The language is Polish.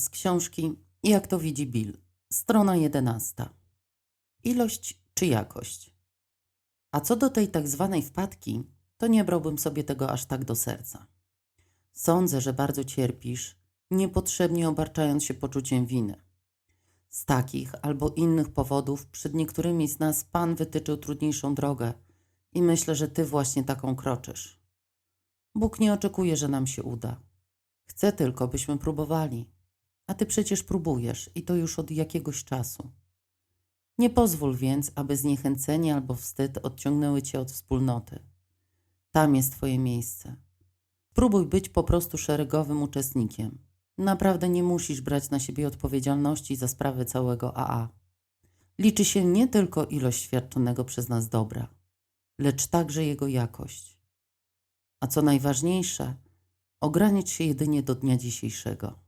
Z książki Jak to widzi Bill, strona 11. Ilość czy jakość? A co do tej tak zwanej wpadki, to nie brałbym sobie tego aż tak do serca. Sądzę, że bardzo cierpisz, niepotrzebnie obarczając się poczuciem winy. Z takich albo innych powodów przed niektórymi z nas Pan wytyczył trudniejszą drogę i myślę, że Ty właśnie taką kroczysz. Bóg nie oczekuje, że nam się uda. Chce tylko, byśmy próbowali. A Ty przecież próbujesz i to już od jakiegoś czasu. Nie pozwól więc, aby zniechęcenie albo wstyd odciągnęły Cię od wspólnoty. Tam jest Twoje miejsce. Spróbuj być po prostu szeregowym uczestnikiem. Naprawdę nie musisz brać na siebie odpowiedzialności za sprawy całego AA. Liczy się nie tylko ilość świadczonego przez nas dobra, lecz także jego jakość. A co najważniejsze, ogranicz się jedynie do dnia dzisiejszego.